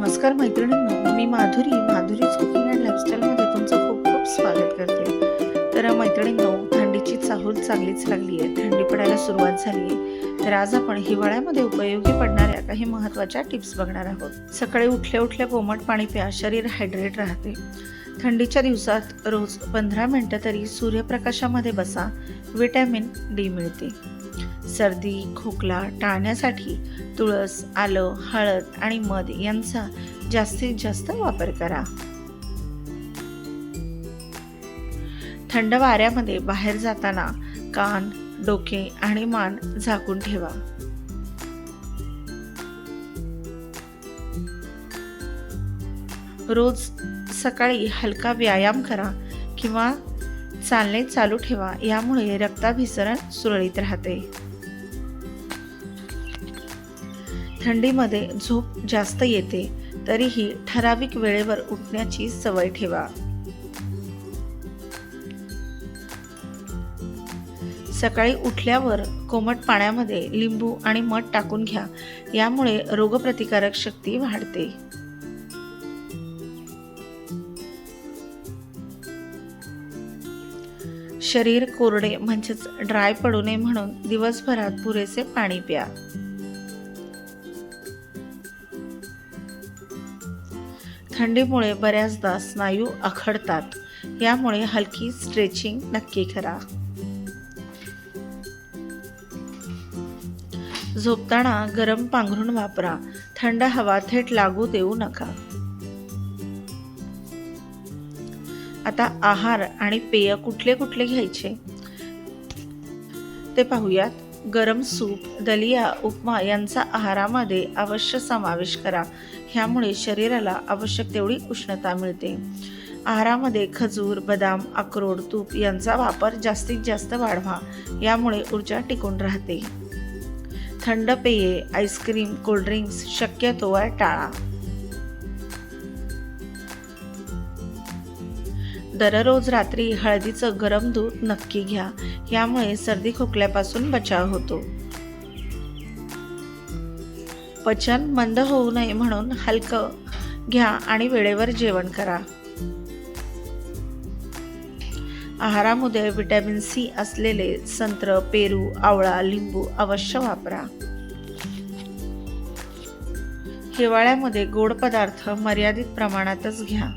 नमस्कार मैत्रिणींनो मी माधुरी माधुरीच कुकिंग अँड लाईफस्टाईलमध्ये तुमचं खूप खूप स्वागत करते. तर मैत्रिणींनो थंडीची चाहूल चांगलीच लागली आहे थंडी पडायला सुरुवात झाली आहे. तर आज आपण हिवाळ्यामध्ये उपयोगी पडणाऱ्या काही महत्त्वाच्या टिप्स बघणार आहोत. सकाळी उठल्या उठल्या कोमट पाणी प्या शरीर हायड्रेट राहते. थंडीच्या दिवसात रोज पंधरा मिनटं तरी सूर्यप्रकाशामध्ये बसा विटॅमिन डी मिळते. सर्दी खोकला टाळण्यासाठी तुळस आलं हळद आणि मध यांचा जास्तीत जास्त वापर करा. थंड वाऱ्यामध्ये बाहेर जाताना कान डोके आणि मान झाकून ठेवा. रोज सकाळी हलका व्यायाम करा किंवा चालणे चालू ठेवा यामुळे रक्ताभिसरण सुरळीत राहते. थंडीमध्ये झोप जास्त येते तरीही ठराविक वेळेवर उठण्याची सवय ठेवा. सकाळी उठल्यावर कोमट पाण्यामध्ये लिंबू आणि मध टाकून घ्या यामुळे रोगप्रतिकारक शक्ती वाढते. शरीर कोरडे म्हणजेच ड्राय पडू नये म्हणून दिवसभरात पुरेसे पाणी प्या. थंडीमुळे बऱ्याचदा स्नायू आखडतात. यामुळे हलकी स्ट्रेचिंग नक्की करा. झोपताना गरम पांघरून वापरा. थंड हवा थेट लागू देऊ नका. आता आहार आणि पेय कुठले कुठले घ्यायचे? ते पाहूयात. गरम सूप दलिया उपमा यांचा आहारामध्ये अवश्य समावेश करा. ह्यामुळे शरीराला आवश्यक तेवढी उष्णता मिळते. आहारामध्ये खजूर बदाम अक्रोड तूप यांचा वापर जास्तीत जास्त वाढवा. यामुळे ऊर्जा टिकून राहते. थंड पेये आईस्क्रीम कोल्ड्रिंक्स शक्यतोवर टाळा. दररोज रात्री हळदीचं गरम दूध नक्की घ्या. यामुळे सर्दी खोकल्यापासून बचाव होतो. पचन मंद होऊ नये म्हणून हलकं घ्या आणि वेळेवर जेवण करा. आहारामध्ये व्हिटॅमिन सी असलेले संत्र पेरू आवळा लिंबू अवश्य वापरा. हिवाळ्यामध्ये गोड पदार्थ मर्यादित प्रमाणातच घ्या.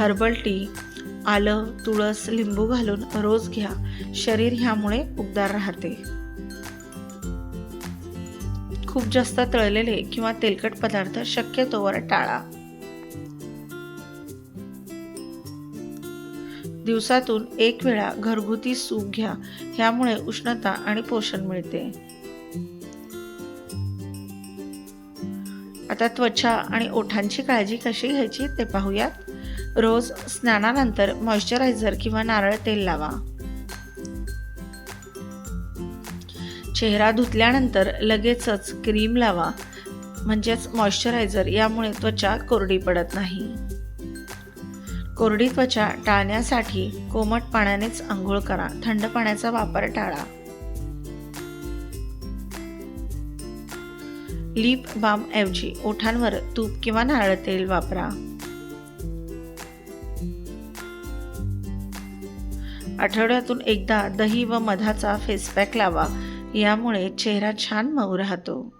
हर्बल टी आलं तुळस लिंबू घालून रोज घ्या. शरीर ह्यामुळे उबदार राहते. खूप जास्त तळलेले किंवा तेलकट पदार्थ शक्यतोवर टाळा. दिवसातून एक वेळा घरगुती सूप घ्या. ह्यामुळे उष्णता आणि पोषण मिळते. आता त्वचा आणि ओठांची काळजी कशी घ्यायची ते पाहूयात. रोज स्नानानंतर मॉइश्चरायझर किंवा नारळ तेल लावा. चेहरा धुतल्यानंतर लगेचच क्रीम लावा. म्हणजेच मॉइश्चरायझर यामुळे त्वचा कोरडी पडत नाही. कोरडी त्वचा टाळण्यासाठी कोमट पाण्यानेच आंघोळ करा. थंड पाण्याचा वापर टाळा. लिप बाम ऐवजी ओठांवर तूप किंवा नारळ तेल वापरा. आठवड्यातून एकदा दही व मधाचा फेसपॅक लावा. यामुळे चेहरा छान मऊ राहतो.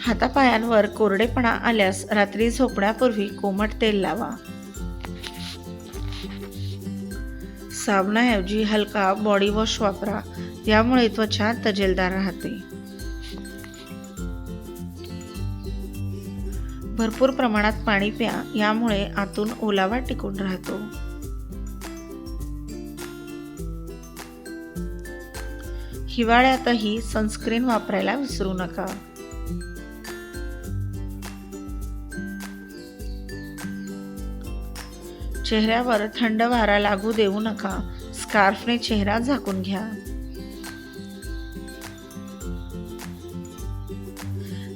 हातापायांवर कोरडेपणा आल्यास रात्री झोपण्यापूर्वी कोमट तेल लावा. साबणाऐवजी हलका बॉडी वॉश वापरा. यामुळे त्वचा तजेलदार राहते. भरपूर प्रमाणात पाणी प्या यामुळे आतून ओलावा टिकून राहतो. हिवाळ्यातही सनस्क्रीन वापरायला विसरू नका. चेहऱ्यावर थंड वारा लागू देऊ नका. स्कार्फने चेहरा झाकून घ्या.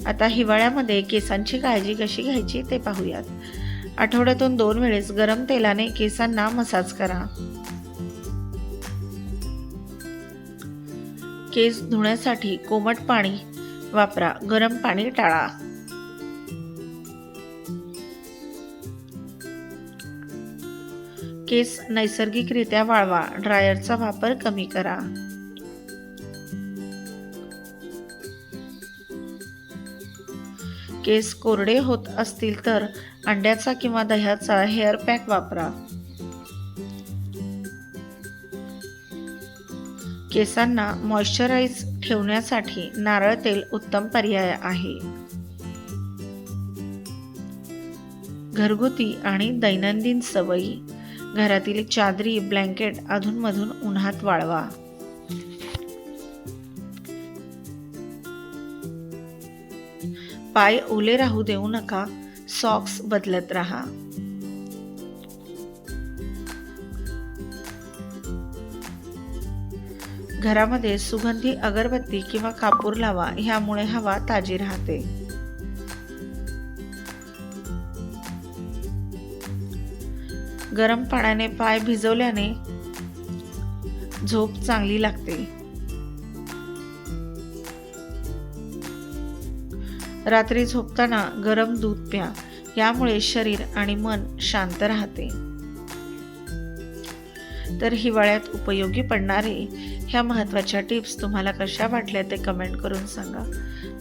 आता हिवाळ्यामध्ये केसांची काळजी कशी घ्यायची ते पाहूयात. आठवड्यातून दोन वेळेस गरम तेलाने केसांना मसाज करा. केस धुण्यासाठी कोमट पाणी वापरा. गरम पाणी टाळा. केस नैसर्गिकरित्या वाळवा. ड्रायरचा वापर कमी करा. केस कोरडे होत असतील तर अंड्याचा किंवा दह्याचा हेअर पॅक वापरा. केसांना मॉइश्चराईज ठेवण्यासाठी नारळ तेल उत्तम पर्याय आहे. घरगुती आणि दैनंदिन सवयी. घरातील चादरी ब्लँकेट अधूनमधून उन्हात वाळवा. पाय ओले राहू देऊ नका. सॉक्स बदलत राहा. घरामध्ये सुगंधी अगरबत्ती किंवा कापूर लावा. ह्यामुळे हवा ताजी राहते. गरम पाण्याने पाय भिजवल्याने झोप चांगली लागते. रात्री झोपताना गरम दूध प्या यामुळे शरीर आणि मन शांत राहते. तर हिवाळ्यात उपयोगी पडणारे ह्या महत्त्वाच्या टिप्स तुम्हाला कशा वाटल्या ते कमेंट करून सांगा.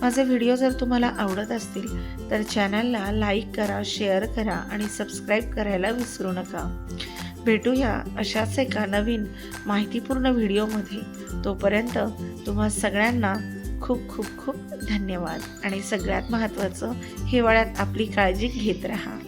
माझे व्हिडिओ जर तुम्हाला आवडत असतील तर चॅनलला लाईक करा शेअर करा आणि सबस्क्राईब करायला विसरू नका. भेटूया अशाच एका नवीन माहितीपूर्ण व्हिडिओमध्ये. तोपर्यंत तुम्हा सगळ्यांना खूप खूप खूप धन्यवाद. आणि सगळ्यात महत्त्वाचं हिवाळ्यात आपली काळजी घेत राहा.